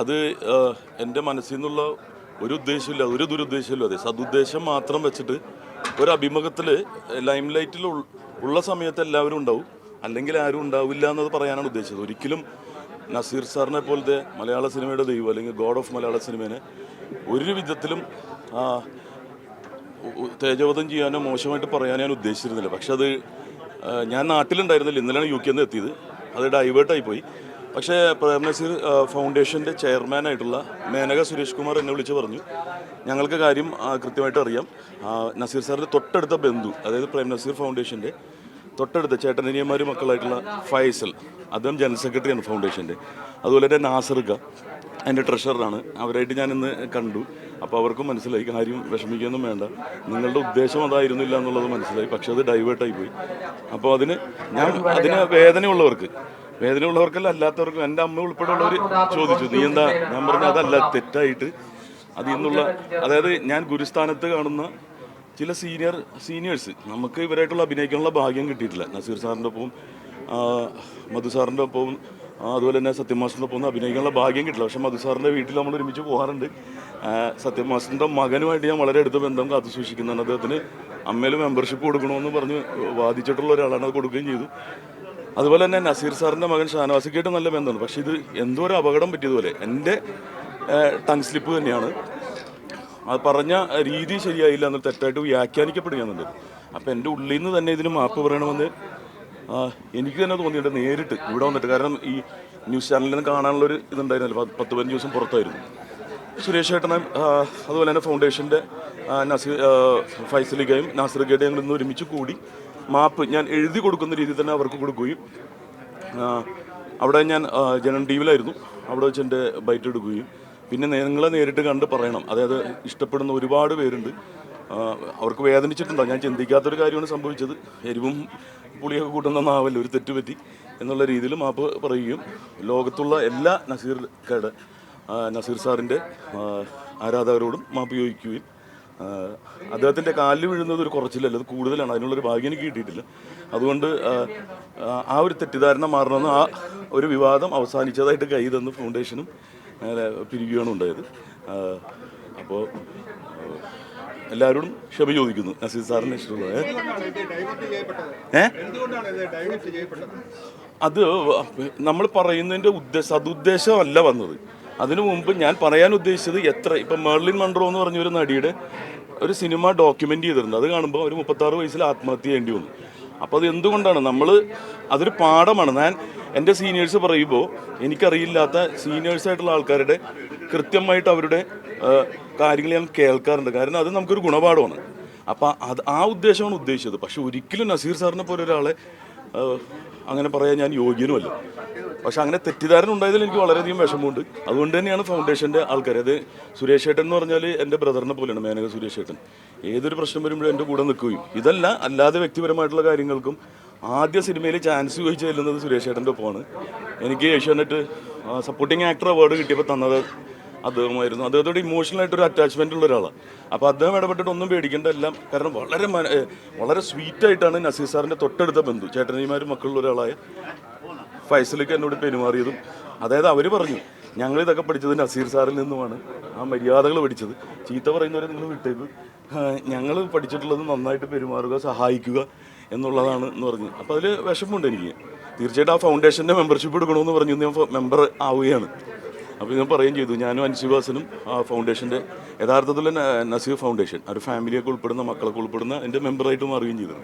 അത് എന്റെ മനസ്സിൽ നിന്നുള്ള ഒരു ഉദ്ദേശമില്ല ഒരു ദുരുദ്ദേശമില്ല അതെ സതുദ്ദേശം മാത്രം വെച്ചിട്ട് ഒരു അഭിമുഖത്തിൽ ലൈം ലൈറ്റിൽ ഉള്ള സമയത്ത് എല്ലാവരും ഉണ്ടാവും. അല്ലെങ്കിൽ ആരും ഉണ്ടാവില്ല എന്നത് പറയാനാണ് ഉദ്ദേശിച്ചത്. ഒരിക്കലും നസീർ സാറിനെ പോലത്തെ മലയാള സിനിമയുടെ ദൈവം അല്ലെങ്കിൽ ഗോഡ് ഓഫ് മലയാള സിനിമേനെ ഒരു വിധത്തിലും തേജോവധം ചെയ്യാനോ മോശമായിട്ട് പറയാനോ ഞാൻ ഉദ്ദേശിച്ചിരുന്നില്ല. പക്ഷെ അത് ഞാൻ നാട്ടിലുണ്ടായിരുന്നില്ല. ഇന്നലെയാണ് യു കെ കെന്ന് എത്തിയത്. അത് ഡൈവേർട്ടായി പോയി. പക്ഷേ പ്രേം നസീർ ആ, ഫൗണ്ടേഷന്റെ ചെയർമാനായിട്ടുള്ള മേനക സുരേഷ് കുമാർ എന്നെ വിളിച്ച് പറഞ്ഞു. ഞങ്ങൾക്ക് കാര്യം കൃത്യമായിട്ട് അറിയാം. നസീർ സാറിന്റെ തൊട്ടടുത്ത ബന്ധു അതായത് പ്രേം നസീർ ഫൗണ്ടേഷന്റെ തൊട്ടടുത്ത ചേട്ടനിയന്മാർ മക്കളായിട്ടുള്ള ഫൈസൽ അദ്ദേഹം ജനറൽ സെക്രട്ടറിയാണ് ഫൗണ്ടേഷന്റെ അതുപോലെ തന്നെ നാസർക്ക എന്റെ ട്രഷററാണ്. അവരായിട്ട് ഞാനിന്ന് കണ്ടു. അപ്പോൾ അവർക്കും മനസ്സിലായി കാര്യം വിഷമിക്കുകയൊന്നും വേണ്ട. നിങ്ങളുടെ ഉദ്ദേശം അതായിരുന്നില്ല എന്നുള്ളത് മനസ്സിലായി. പക്ഷേ അത് ഡൈവേർട്ടായി പോയി. അപ്പോൾ അതിന് ഞാൻ അതിന് വേദനയുള്ളവർക്ക് വേദനയുള്ളവർക്കല്ല അല്ലാത്തവർക്കും എന്റെ അമ്മ ഉൾപ്പെടെയുള്ളവർ ചോദിച്ചു. നീ എന്താ? ഞാൻ പറഞ്ഞു അതല്ല തെറ്റായിട്ട്. അതിൽ നിന്നുള്ള അതായത് ഞാൻ ഗുരുസ്ഥാനത്ത് കാണുന്ന ചില സീനിയർ സീനിയേഴ്സ് നമുക്ക് ഇവരായിട്ടുള്ള അഭിനയിക്കാനുള്ള ഭാഗ്യം കിട്ടിയിട്ടില്ല. നസീർ സാറിന്റെ ഒപ്പവും മധു സാറിന്റെ ഒപ്പവും അതുപോലെ തന്നെ സത്യം മാസ്റ്ററിന്റെ ഒപ്പം അഭിനയിക്കാനുള്ള ഭാഗ്യം കിട്ടില്ല. പക്ഷേ മധു സാറിന്റെ വീട്ടിൽ നമ്മൾ ഒരുമിച്ച് പോകാറുണ്ട്. സത്യമാസിന്റെ മകനുമായിട്ട് ഞാൻ വളരെ അടുത്ത ബന്ധം കാത്തു സൂക്ഷിക്കുന്നതാണ്. അദ്ദേഹത്തിന് അമ്മയിൽ മെമ്പർഷിപ്പ് കൊടുക്കണമെന്ന് പറഞ്ഞ് വാദിച്ചിട്ടുള്ള ഒരാളാണ് അത് കൊടുക്കുകയും ചെയ്തു. അതുപോലെ തന്നെ നസീർ സാറിന്റെ മകൻ ഷാനവാസിക്കായിട്ട് നല്ല ബന്ധമുണ്ട്. പക്ഷേ ഇത് എന്തോ ഒരു അപകടം പറ്റിയതുപോലെ. എന്റെ ടങ് സ്ലിപ്പ് തന്നെയാണ്. അത് പറഞ്ഞ രീതി ശരിയായില്ല എന്ന് തെറ്റായിട്ട് വ്യാഖ്യാനിക്കപ്പെടുകയാണെന്നുണ്ട് അപ്പം എന്റെ ഉള്ളിൽ നിന്ന് തന്നെ ഇതിന് മാപ്പ് പറയണമെന്ന് എനിക്ക് തന്നെ തോന്നിയിട്ടുണ്ട് നേരിട്ട് ഇവിടെ വന്നിട്ട്. കാരണം ഈ ന്യൂസ് ചാനലിൽ നിന്ന് കാണാനുള്ളൊരു ഇതുണ്ടായിരുന്നല്ലോ. പത്ത് പതിനഞ്ച് ദിവസം പുറത്തായിരുന്നു. സുരേഷ് ഏട്ടനെ അതുപോലെ തന്നെ ഫൗണ്ടേഷന്റെ നസീർ ഫൈസലിക്കയും നാസറിക്കയും ഞങ്ങൾ ഇന്ന് ഒരുമിച്ച് കൂടി മാപ്പ് ഞാൻ എഴുതി കൊടുക്കുന്ന രീതിയിൽ തന്നെ അവർക്ക് കൊടുക്കുകയും അവിടെ ഞാൻ ജനം ജനൻ ടി വിയിലായിരുന്നു അവിടെ വെച്ച് എന്റെ ബൈറ്റ് എടുക്കുകയും. പിന്നെ നിങ്ങളെ നേരിട്ട് കണ്ട് പറയണം. അതായത് ഇഷ്ടപ്പെടുന്ന ഒരുപാട് പേരുണ്ട്. അവർക്ക് വേദനിച്ചിട്ടുണ്ടാവും ഞാൻ ചിന്തിക്കാത്തൊരു കാര്യമാണ് സംഭവിച്ചത്. എരിവും പുളിയൊക്കെ കൂട്ടുന്ന നാവല്ല ഒരു തെറ്റുപറ്റി എന്നുള്ള രീതിയിൽ മാപ്പ് പറയുകയും ലോകത്തുള്ള എല്ലാ നസീർക്കാരുടെ നസീർ സാറിന്റെ ആരാധകരോടും മാപ്പ് ചോദിക്കുകയും അദ്ദേഹത്തിന്റെ കാലിൽ വീഴുന്നത് ഒരു കുറച്ചിലല്ല? അത് കൂടുതലാണ്. അതിനുള്ളൊരു ഭാഗ്യം എനിക്ക് കിട്ടിയിട്ടില്ല. അതുകൊണ്ട് ആ, ഒരു തെറ്റിദ്ധാരണ മാറണമെന്ന് ആ ഒരു വിവാദം അവസാനിച്ചതായിട്ട് കൈ തന്ന് ഫൗണ്ടേഷനും പിരിക്കുകയാണ് ഉണ്ടായത്. അപ്പോൾ എല്ലാവരോടും ക്ഷമ ചോദിക്കുന്നു. നസീർ സാറിന് ഇഷ്ടമുള്ളത്. അത് നമ്മൾ പറയുന്നതിന്റെ ഉദ്ദേശ സതുദ്ദേശമല്ല വന്നത്. അതിനു മുമ്പ് ഞാൻ പറയാൻ ഉദ്ദേശിച്ചത് എത്ര ഇപ്പം മേർലിൻ മൺട്രോ എന്ന് പറഞ്ഞ ഒരു നടിയുടെ ഒരു സിനിമ ഡോക്യുമെന്റ് ചെയ്തിട്ടുണ്ട് അത് കാണുമ്പോൾ ഒരു മുപ്പത്താറ് വയസ്സിൽ ആത്മഹത്യ ചെയ്യേണ്ടി വന്നു. അപ്പോൾ അത് എന്തുകൊണ്ടാണ്? നമ്മൾ അതൊരു പാഠമാണ്. ഞാൻ എന്റെ സീനിയേഴ്സ് പറയുമ്പോൾ എനിക്കറിയില്ലാത്ത സീനിയേഴ്സായിട്ടുള്ള ആൾക്കാരുടെ കൃത്യമായിട്ട് അവരുടെ കാര്യങ്ങൾ ഞാൻ കേൾക്കാറുണ്ട്. കാരണം അത് നമുക്കൊരു ഗുണപാഠമാണ്. അപ്പം അത് ആ ഉദ്ദേശമാണ് ഉദ്ദേശിച്ചത്. പക്ഷെ ഒരിക്കലും നസീർ സാറിനെ പോലെ ഒരാളെ അങ്ങനെ പറയാൻ ഞാൻ യോഗ്യനുമല്ല. പക്ഷെ അങ്ങനെ തെറ്റിദ്ധാരണ ഉണ്ടായതിൽ എനിക്ക് വളരെയധികം വിഷമമുണ്ട്. അതുകൊണ്ട് തന്നെയാണ് ഫൗണ്ടേഷന്റെ ആൾക്കാർ അത് സുരേഷ് ഏട്ടൻ എന്ന് പറഞ്ഞാൽ എന്റെ ബ്രദറിനെ പോലെയാണ് മേനക സുരേഷ് ഏട്ടൻ. ഏതൊരു പ്രശ്നം വരുമ്പോഴും എന്റെ കൂടെ നിൽക്കുകയും. ഇതല്ല അല്ലാതെ വ്യക്തിപരമായിട്ടുള്ള കാര്യങ്ങൾക്കും ആദ്യ സിനിമയിൽ ചാൻസ് ചോദിച്ചു ചെല്ലുന്നത് സുരേഷ് ഏട്ടന്റെ ഒപ്പമാണ്. എനിക്ക് ഏഷ്യാനെറ്റ് സപ്പോർട്ടിങ് ആക്ടർ അവാർഡ് കിട്ടിയപ്പോൾ തന്നത് അദ്ദേഹമായിരുന്നു അദ്ദേഹത്തോട് ഇമോഷണൽ ആയിട്ടൊരു അറ്റാച്ച്മെന്റ് ഉള്ള ഒരാളാണ് അപ്പോൾ അദ്ദേഹം ഇടപെട്ടിട്ട് ഒന്നും പേടിക്കേണ്ട എല്ലാം കാരണം വളരെ വളരെ സ്വീറ്റ് ആയിട്ടാണ് നസീർ സാറിന്റെ തൊട്ടടുത്ത ബന്ധു. ചേട്ടനിമാരും മക്കളുള്ള ഒരാളായ ഫൈസലിക്ക് എന്നോട് പെരുമാറിയതും. അതായത് അവർ പറഞ്ഞു ഞങ്ങൾ ഇതൊക്കെ പഠിച്ചത് നസീർ സാറിൽ നിന്നുമാണ്. ആ മര്യാദകൾ പഠിച്ചത്. ചീത്ത പറയുന്നവരെ നിങ്ങൾ വിട്ടേക്ക്. ഞങ്ങൾ പഠിച്ചിട്ടുള്ളത് നന്നായിട്ട് പെരുമാറുക സഹായിക്കുക എന്നുള്ളതാണ് എന്ന് പറഞ്ഞു. അപ്പോൾ അതിൽ വിഷമമുണ്ട് എനിക്ക്. തീർച്ചയായിട്ടും ആ ഫൗണ്ടേഷന്റെ മെമ്പർഷിപ്പ് എടുക്കണമെന്ന് പറഞ്ഞു. ഞാൻ മെമ്പർ ആവുകയാണ്. അപ്പോൾ ഞാൻ പറയുകയും ചെയ്തു. ഞാനും ആ ഫൗണ്ടേഷന്റെ യഥാർത്ഥത്തിൽ നസീർ ഫൗണ്ടേഷൻ ഒരു ഫാമിലിയൊക്കെ ഉൾപ്പെടുന്ന മക്കളൊക്കെ ഉൾപ്പെടുന്ന എന്റെ മെമ്പറായിട്ട് മാറുകയും ചെയ്തു.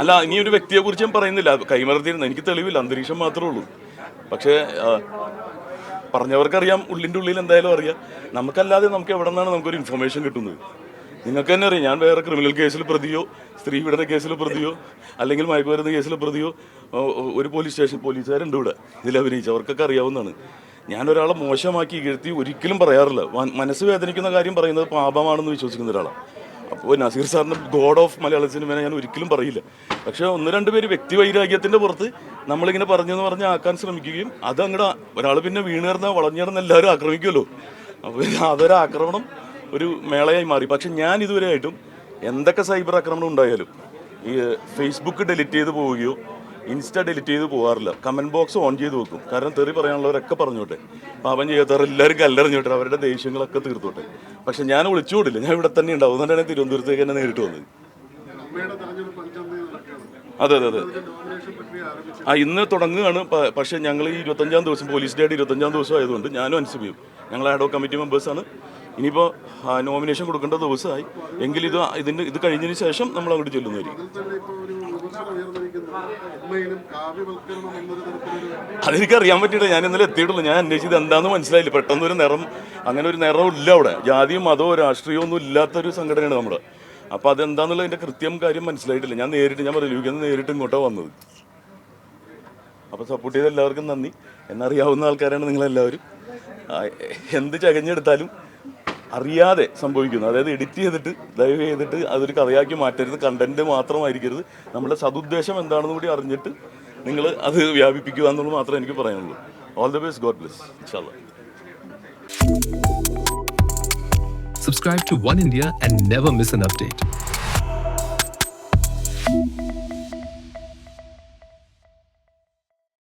അല്ല ഇനി ഒരു വ്യക്തിയെ കുറിച്ച് ഞാൻ പറയുന്നില്ല. കൈമറത്തിരുന്നു എനിക്ക് തെളിവില്ല. അന്തരീക്ഷം മാത്രമേ ഉള്ളൂ. പക്ഷേ പറഞ്ഞവർക്കറിയാം ഉള്ളിന്റെ ഉള്ളിൽ എന്തായാലും അറിയാം. നമുക്കല്ലാതെ നമുക്ക് എവിടെ നിന്നാണ് നമുക്കൊരു ഇൻഫർമേഷൻ കിട്ടുന്നത്? നിങ്ങൾക്ക് തന്നെ അറിയാം ഞാൻ വേറെ ക്രിമിനൽ കേസിൽ പ്രതിയോ സ്ത്രീ പീഡന കേസിൽ പ്രതിയോ അല്ലെങ്കിൽ മയക്കുമരുന്ന് കേസിൽ പ്രതിയോ ഒരു പോലീസ് സ്റ്റേഷൻ പോലീസുകാരുണ്ട് ഇവിടെ ഇതിൽ അഭിനയിച്ചു അവർക്കൊക്കെ അറിയാവുന്നതാണ്. ഞാൻ ഒരാളെ മോശമാക്കി ഇകഴ്ത്തി ഒരിക്കലും പറയാറില്ല. മനസ്സ് വേദനിക്കുന്ന കാര്യം പറയുന്നത് പാപമാണെന്ന് വിശ്വസിക്കുന്ന ഒരാളാണ് അപ്പോൾ നസീർ സാറിന് ഗോഡ് ഓഫ് മലയാള സിനിമയെ ഞാൻ ഒരിക്കലും പറയില്ല. പക്ഷേ ഒന്ന് രണ്ട് പേര് വ്യക്തി വൈരാഗ്യത്തിന്റെ പുറത്ത് നമ്മളിങ്ങനെ പറഞ്ഞെന്ന് പറഞ്ഞ് ആക്കാൻ ശ്രമിക്കുകയും അത് അങ്ങോട്ട് ഒരാൾ പിന്നെ വീണേർന്ന വളഞ്ഞേർന്ന് എല്ലാവരും ആക്രമിക്കുമല്ലോ. അപ്പോൾ അതൊരു ആക്രമണം ഒരു മേളയായി മാറി. പക്ഷെ ഞാൻ ഇതുവരെ ആയിട്ടും എന്തൊക്കെ സൈബർ ആക്രമണം ഉണ്ടായാലും ഈ ഫേസ്ബുക്ക് ഡിലീറ്റ് ചെയ്ത് പോവുകയോ ഇൻസ്റ്റ ഡിലിറ്റ് ചെയ്ത് പോകാറില്ല കമന്റ് ബോക്സ് ഓൺ ചെയ്ത് വെക്കും. കാരണം തെറി പറയാനുള്ളവരൊക്കെ പറഞ്ഞോട്ടെ. പാപം ചെയ്യാത്തവർ എല്ലാവരും കല്ലെറിഞ്ഞോട്ടെ. അവരുടെ ദേഷ്യങ്ങളൊക്കെ തീർത്തോട്ടെ. പക്ഷെ ഞാൻ ഒളിച്ചുകൂടില്ല ഞാൻ ഇവിടെ തന്നെ ഉണ്ടാവും. ഞാൻ തിരുവനന്തപുരത്തേക്ക് തന്നെ നേരിട്ട് വന്നത്. അതെ അതെ അതെ. ആ ഇന്ന് തുടങ്ങുകയാണ്. പക്ഷേ ഞങ്ങൾ ഈ ഇരുപത്തഞ്ചാം ദിവസം പോലീസ് ഡേയുടെ ഇരുപത്തഞ്ചാം ദിവസം ആയതുകൊണ്ട് ഞാനും അനുസരിക്കും ഞങ്ങൾ ആഡോ കമ്മിറ്റി മെമ്പേഴ്സാണ് ഇനിയിപ്പോൾ നോമിനേഷൻ കൊടുക്കേണ്ട ദിവസമായി. എങ്കിൽ ഇത് ഇതിന്റെ ഇത് കഴിഞ്ഞതിന് ശേഷം നമ്മൾ അങ്ങോട്ട് ചെല്ലുന്നതായിരിക്കും. അതെനിക്ക് അറിയാൻ പറ്റിയില്ല. ഞാൻ ഇന്നലെ എത്തിയിട്ടുള്ളൂ. ഞാൻ അന്വേഷിച്ചത് എന്താണെന്ന് മനസ്സിലായില്ല. പെട്ടെന്ന് ഒരു നിറം അങ്ങനെ ഒരു നിറം ഇല്ല അവിടെ. ജാതിയും മതവും രാഷ്ട്രീയവും ഒന്നും ഇല്ലാത്തൊരു സംഘടനയാണ് നമ്മുടെ അപ്പോൾ അതെന്താന്നുള്ളതിന്റെ കൃത്യം കാര്യം മനസ്സിലായിട്ടില്ല. ഞാൻ നേരിട്ട് ഞാൻ റിലീവിക്കുന്ന നേരിട്ട് ഇങ്ങോട്ടാണ് വന്നത്. അപ്പോൾ സപ്പോർട്ട് ചെയ്ത എല്ലാവർക്കും നന്ദി. എന്നറിയാവുന്ന ആൾക്കാരാണ് നിങ്ങളെല്ലാവരും. എന്ത് ചകഞ്ഞെടുത്താലും അറിയാതെ സംഭവിക്കുന്നു. അതായത് എഡിറ്റ് ചെയ്തിട്ട് ദയവ് ചെയ്തിട്ട് അതൊരു കഥയാക്കി മാറ്റരുത്. കണ്ടന്റ് മാത്രമായിരിക്കരുത്. നമ്മുടെ സതുദ്ദേശം എന്താണെന്ന് കൂടി അറിഞ്ഞിട്ട് നിങ്ങൾ അത് വ്യാപിപ്പിക്കുക എന്നുള്ളത് മാത്രമേ എനിക്ക് പറയാനുള്ളൂ. All the best God bless ഇൻഷാല്ല Subscribe to One India and never miss an update.